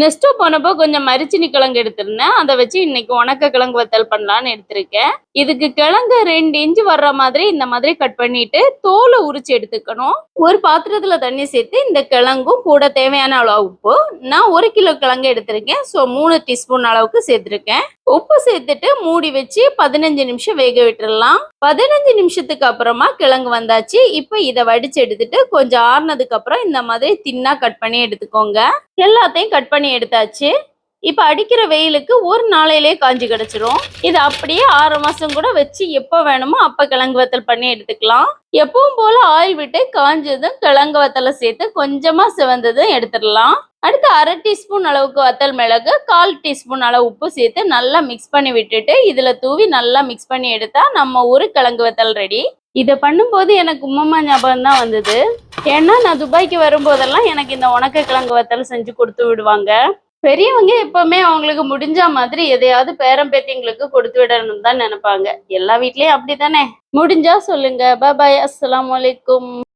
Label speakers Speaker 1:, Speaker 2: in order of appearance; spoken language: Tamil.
Speaker 1: நெக்ஸ்ட்டு போனப்போ கொஞ்சம் மரிச்சினி கிழங்கு எடுத்திருந்தேன். அதை வச்சு இன்னைக்கு உணக்க கிழங்கு வத்தல் பண்ணலான்னு எடுத்திருக்கேன். இதுக்கு கிழங்கு ரெண்டு இன்ச்சு வர்ற மாதிரி இந்த மாதிரி கட் பண்ணிட்டு தோலை உரிச்சு எடுத்துக்கணும். ஒரு பாத்திரத்துல தண்ணி சேர்த்து இந்த கிழங்கும் கூட தேவையான அளவு உப்பு. நான் ஒரு கிலோ கிழங்கு எடுத்திருக்கேன். ஸோ மூணு டீஸ்பூன் அளவுக்கு சேர்த்திருக்கேன். உப்பு சேர்த்துட்டு மூடி வச்சு பதினஞ்சு நிமிஷம் வேக விட்டுறலாம். பதினஞ்சு நிமிஷத்துக்கு அப்புறமா கிழங்கு வந்தாச்சு. இப்போ இதை வடிச்சு எடுத்துட்டு கொஞ்சம் ஆறுனதுக்கு அப்புறம் இந்த மாதிரி தின்னா கட் பண்ணி எடுத்துக்கோங்க. எல்லாத்தையும் கட் பண்ணி எடுத்தாச்சு. இப்போ அடிக்கிற வெயிலுக்கு ஒரு நாளையிலே காஞ்சி கிடச்சிரும். இது அப்படியே ஆறு மாதம் கூட வச்சு எப்போ வேணுமோ அப்போ கிழங்கு வத்தல் பண்ணி எடுத்துக்கலாம். எப்பவும் போல ஆயில் விட்டு காஞ்சதும் கிழங்கு வத்தலை சேர்த்து கொஞ்சமாக சிவந்ததும் எடுத்துடலாம். அடுத்து அரை டீஸ்பூன் அளவுக்கு வத்தல் மிளகு கால் டீஸ்பூன் அளவு உப்பு சேர்த்து நல்லா மிக்ஸ் பண்ணி விட்டுட்டு இதில் தூவி நல்லா மிக்ஸ் பண்ணி எடுத்தால் நம்ம ஊரு கிழங்கு வத்தல் ரெடி. இதை பண்ணும்போது எனக்கு உம்மம்மா ஞாபகம் தான் வந்தது. ஏன்னா நான் துபாய்க்கு வரும்போதெல்லாம் எனக்கு இந்த உணக்க கிழங்கு வத்தல் செஞ்சு கொடுத்து விடுவாங்க. பெரியவங்க எப்பவுமே அவங்களுக்கு முடிஞ்ச மாதிரி எதையாவது பேரம் பேத்திங்களுக்கு கொடுத்து விடணும் தான் நினைப்பாங்க. எல்லா வீட்லயும் அப்படித்தானே? முடிஞ்சா சொல்லுங்க. பாய் அஸ்லாம் வலைக்கும்